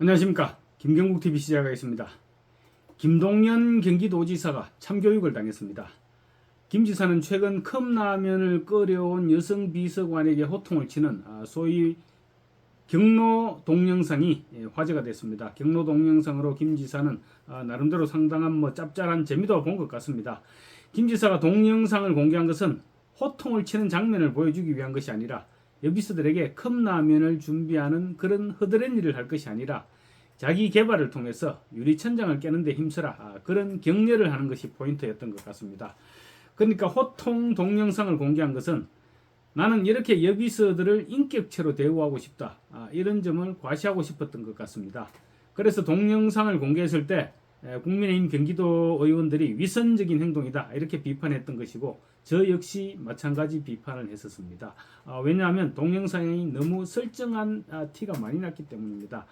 안녕하십니까 김경국 TV 시작하겠습니다. 김동연 경기도지사가 참교육을 당했습니다. 김 지사는 최근 컵라면을 끓여온 여성 비서관에게 호통을 치는 아, 소위 경로 동영상이 예, 화제가 됐습니다. 경로 동영상으로 김 지사는 아, 나름대로 상당한 뭐 짭짤한 재미도 본 것 같습니다. 김 지사가 동영상을 공개한 것은 호통을 치는 장면을 보여주기 위한 것이 아니라 여비스들에게 컵 라면을 준비하는 그런 허드렛 일을 할 것이 아니라 자기 개발을 통해서 유리천장을 깨는 데 힘쓰라 아, 그런 격려를 하는 것이 포인트였던 것 같습니다. 그러니까 호통 동영상을 공개한 것은 나는 이렇게 여비스들을 인격체로 대우하고 싶다 아, 이런 점을 과시하고 싶었던 것 같습니다. 그래서 동영상을 공개했을 때 에, 국민의힘 경기도 의원들이 위선적인 행동이다 이렇게 비판했던 것이고 저 역시 마찬가지 비판을 했었습니다. 아, 왜냐하면 동영상이 너무 설정한 아, 티가 많이 났기 때문입니다.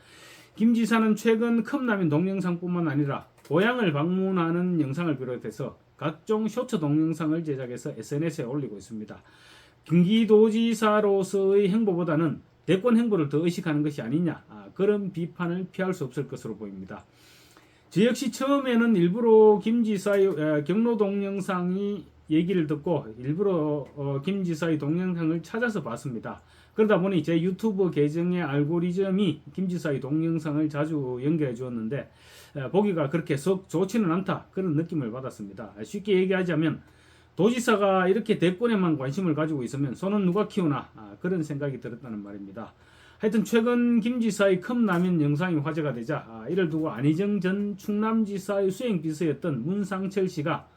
김 지사는 최근 컵라면 동영상뿐만 아니라 고향을 방문하는 영상을 비롯해서 각종 쇼츠 동영상을 제작해서 SNS에 올리고 있습니다. 경기도지사로서의 행보보다는 대권 행보를 더 의식하는 것이 아니냐 아, 그런 비판을 피할 수 없을 것으로 보입니다. 저 역시 처음에는 일부러 김 지사의 에, 경로 동영상이 얘기를 듣고 일부러 어, 김 지사의 동영상을 찾아서 봤습니다. 그러다 보니 제 유튜브 계정의 알고리즘이 김 지사의 동영상을 자주 연결해 주었는데 에, 보기가 그렇게 썩 좋지는 않다 그런 느낌을 받았습니다. 쉽게 얘기하자면 도지사가 이렇게 대권에만 관심을 가지고 있으면 손은 누가 키우나 아, 그런 생각이 들었다는 말입니다. 하여튼 최근 김 지사의 컵라면 영상이 화제가 되자 아, 이를 두고 안희정 전 충남지사의 수행 비서였던 문상철 씨가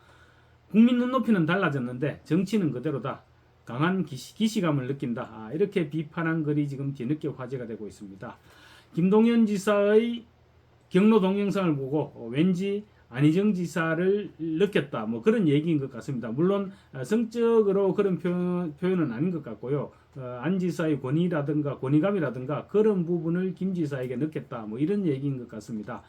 국민 눈높이는 달라졌는데 정치는 그대로다. 강한 기시, 기시감을 느낀다. 아, 이렇게 비판한 글이 지금 뒤늦게 화제가 되고 있습니다. 김동연 지사의 경로 동영상을 보고 어, 왠지 안희정 지사를 느꼈다. 뭐 그런 얘기인 것 같습니다. 물론 어, 성적으로 그런 표현, 표현은 아닌 것 같고요. 어, 안 지사의 권위라든가 권위감이라든가 그런 부분을 김 지사에게 느꼈다. 뭐 이런 얘기인 것 같습니다.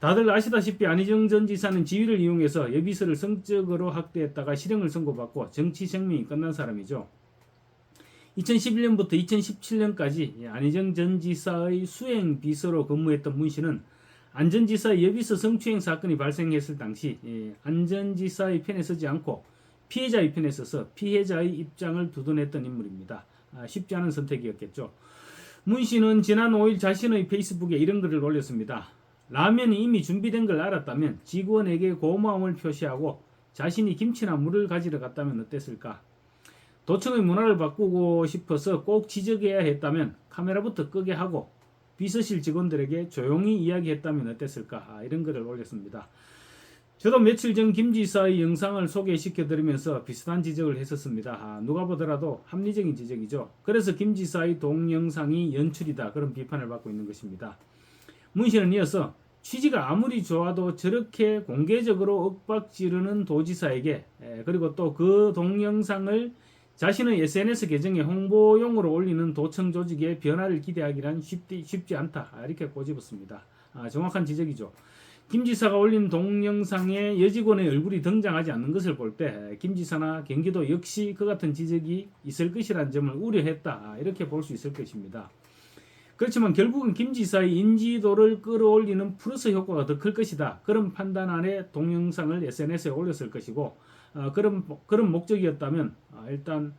다들 아시다시피 안희정 전 지사는 지위를 이용해서 여비서를 성적으로 학대했다가 실형을 선고받고 정치 생명이 끝난 사람이죠. 2011년부터 2017년까지 안희정 전 지사의 수행 비서로 근무했던 문 씨는 안전 지사의 여비서 성추행 사건이 발생했을 당시 예, 안전 지사의 편에 서지 않고 피해자의 편에 서서 피해자의 입장을 두둔했던 인물입니다. 아, 쉽지 않은 선택이었겠죠. 문 씨는 지난 5일 자신의 페이스북에 이런 글을 올렸습니다. 라면이 이미 준비된 걸 알았다면 직원에게 고마움을 표시하고 자신이 김치나 물을 가지러 갔다면 어땠을까? 도청의 문화를 바꾸고 싶어서 꼭 지적해야 했다면 카메라부터 끄게 하고 비서실 직원들에게 조용히 이야기했다면 어땠을까? 아, 이런 글을 올렸습니다. 저도 며칠 전 김 지사의 영상을 소개시켜 드리면서 비슷한 지적을 했었습니다. 아, 누가 보더라도 합리적인 지적이죠. 그래서 김 지사의 동영상이 연출이다 그런 비판을 받고 있는 것입니다. 문 씨는 이어서 취지가 아무리 좋아도 저렇게 공개적으로 윽박 지르는 도지사에게 에, 그리고 또 그 동영상을 자신의 SNS 계정에 홍보용으로 올리는 도청 조직의 변화를 기대하기란 쉽지, 쉽지 않다 아, 이렇게 꼬집었습니다. 아, 정확한 지적이죠. 김 지사가 올린 동영상에 여직원의 얼굴이 등장하지 않는 것을 볼 때 김 지사나 경기도 역시 그 같은 지적이 있을 것이라는 점을 우려했다 아, 이렇게 볼 수 있을 것입니다. 그렇지만 결국은 김 지사의 인지도를 끌어올리는 플러스 효과가 더 클 것이다. 그런 판단 안에 동영상을 SNS에 올렸을 것이고 어, 그런 그런 목적이었다면 어, 일단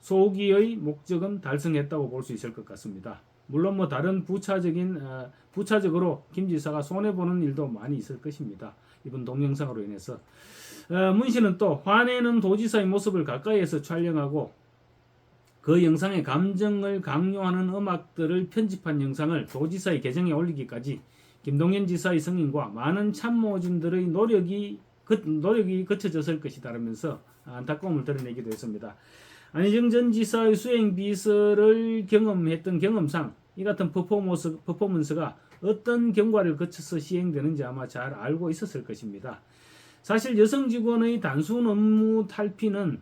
소기의 목적은 달성했다고 볼 수 있을 것 같습니다. 물론 뭐 다른 부차적인 어, 부차적으로 김 지사가 손해 보는 일도 많이 있을 것입니다. 이번 동영상으로 인해서 어, 문 씨는 또 화내는 도지사의 모습을 가까이에서 촬영하고 그 영상의 감정을 강요하는 음악들을 편집한 영상을 도지사의 계정에 올리기까지 김동연 지사의 승인과 많은 참모진들의 노력이 그, 노력이 거쳐졌을 것이다라면서 안타까움을 드러내기도 했습니다. 안희정 전 지사의 수행 비서를 경험했던 경험상 이 같은 퍼포먼스, 퍼포먼스가 어떤 경과를 거쳐서 시행되는지 아마 잘 알고 있었을 것입니다. 사실 여성 직원의 단순 업무 탈피는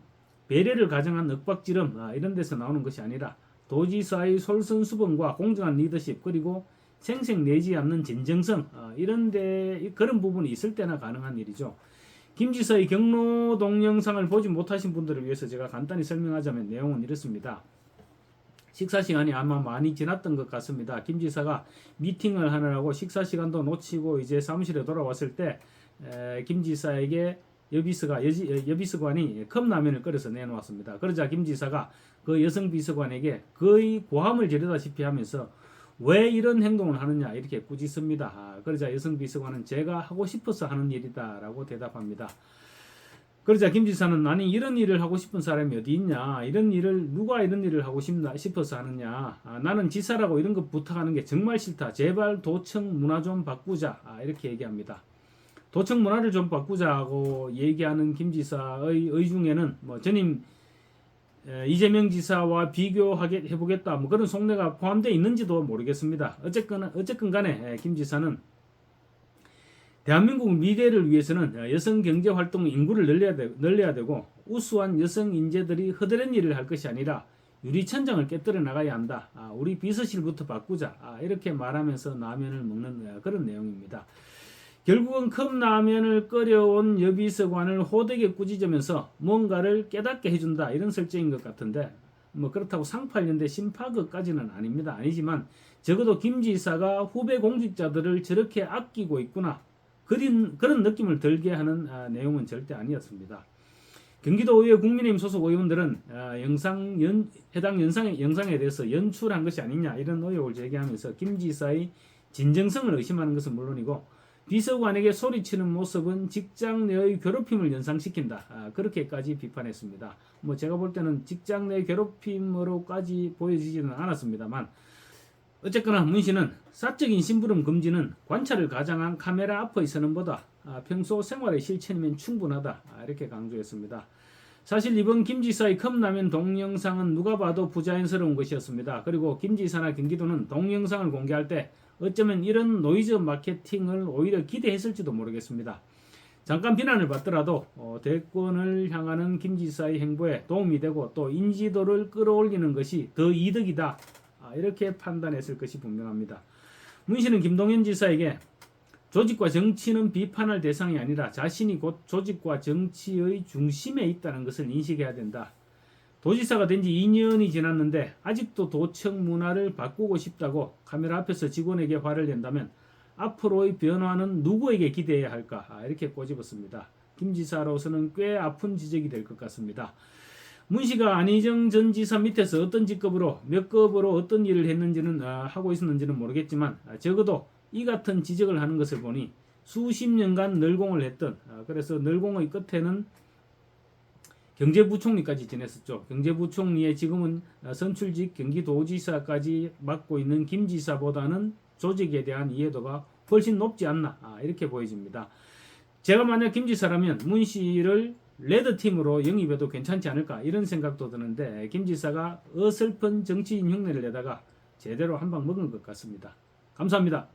배려를 가정한 윽박지름 아, 이런 데서 나오는 것이 아니라 도지사의 솔선수범과 공정한 리더십 그리고 생색내지 않는 진정성 아, 이런 데 그런 부분이 있을 때나 가능한 일이죠. 김 지사의 경로 동영상을 보지 못하신 분들을 위해서 제가 간단히 설명하자면 내용은 이렇습니다. 식사 시간이 아마 많이 지났던 것 같습니다. 김 지사가 미팅을 하느라고 식사 시간도 놓치고 이제 사무실에 돌아왔을 때 에, 김 지사에게 여비스가 여비스관이 컵라면을 끓여서 내놓았습니다. 그러자 김 지사가 그 여성 비서관에게 거의 고함을 지르다시피 하면서 왜 이런 행동을 하느냐 이렇게 꾸짖습니다. 아, 그러자 여성 비서관은 제가 하고 싶어서 하는 일이다라고 대답합니다. 그러자 김 지사는 아니 이런 일을 하고 싶은 사람이 어디 있냐 이런 일을 누가 이런 일을 하고 싶나 싶어서 하느냐 아, 나는 지사라고 이런 거 부탁하는 게 정말 싫다 제발 도청 문화 좀 바꾸자 아, 이렇게 얘기합니다 도청 문화를 좀 바꾸자고 얘기하는 김 지사의 의 중에는 뭐 전임 에, 이재명 지사와 비교하게 해보겠다 뭐 그런 속내가 포함되어 있는지도 모르겠습니다 어쨌거나 어쨌건 간에 에, 김 지사는 대한민국 미래를 위해서는 어, 여성 경제 활동 인구를 늘려야, 되, 늘려야 되고 우수한 여성 인재들이 허드렛 일을 할 것이 아니라 유리천장을 깨뜨려 나가야 한다. 아, 우리 비서실부터 바꾸자. 아, 이렇게 말하면서 라면을 먹는 어, 그런 내용입니다. 결국은 컵라면을 끓여온 여비서관을 호되게 꾸짖으면서 뭔가를 깨닫게 해준다 이런 설정인 것 같은데 뭐 그렇다고 상팔연대 심파극까지는 아닙니다. 아니지만 적어도 김 지사가 후배 공직자들을 저렇게 아끼고 있구나 그린, 그런 느낌을 들게 하는 아, 내용은 절대 아니었습니다. 경기도의회 국민의힘 소속 의원들은 아, 영상 연, 해당 영상에, 영상에 대해서 연출한 것이 아니냐 이런 의혹을 제기하면서 김 지사의 진정성을 의심하는 것은 물론이고 비서관에게 소리치는 모습은 직장 내의 괴롭힘을 연상시킨다. 아, 그렇게까지 비판했습니다. 뭐 제가 볼 때는 직장 내 괴롭힘으로까지 보여지지는 않았습니다만 어쨌거나 문 씨는 사적인 심부름 금지는 관찰을 가장한 카메라 앞의 서는보다 아, 평소 생활의 실천이면 충분하다 아, 이렇게 강조했습니다. 사실 이번 김 지사의 컵라면 동영상은 누가 봐도 부자연스러운 것이었습니다. 그리고 김 지사나 경기도는 동영상을 공개할 때 어쩌면 이런 노이즈 마케팅을 오히려 기대했을지도 모르겠습니다. 잠깐 비난을 받더라도 어, 대권을 향하는 김 지사의 행보에 도움이 되고 또 인지도를 끌어올리는 것이 더 이득이다. 아, 이렇게 판단했을 것이 분명합니다. 문 씨는 김동연 지사에게 조직과 정치는 비판할 대상이 아니라 자신이 곧 조직과 정치의 중심에 있다는 것을 인식해야 된다. 도지사가 된 지 2년이 지났는데 아직도 도청 문화를 바꾸고 싶다고 카메라 앞에서 직원에게 화를 낸다면 앞으로의 변화는 누구에게 기대해야 할까 아, 이렇게 꼬집었습니다. 김 지사로서는 꽤 아픈 지적이 될 것 같습니다. 문 씨가 안희정 전 지사 밑에서 어떤 직급으로 몇 급으로 어떤 일을 했는지는 아, 하고 있었는지는 모르겠지만 아, 적어도 이 같은 지적을 하는 것을 보니 수십 년간 널공을 했던 아, 그래서 널공의 끝에는 경제부총리까지 지냈었죠. 경제부총리의 지금은 아, 선출직 경기도지사까지 맡고 있는 김 지사보다는 조직에 대한 이해도가 훨씬 높지 않나 아, 이렇게 보여집니다. 제가 만약 김 지사라면 문 씨를 레드 팀으로 영입해도 괜찮지 않을까 이런 생각도 드는데 김 지사가 어설픈 정치인 흉내를 내다가 제대로 한 방 먹은 것 같습니다. 감사합니다.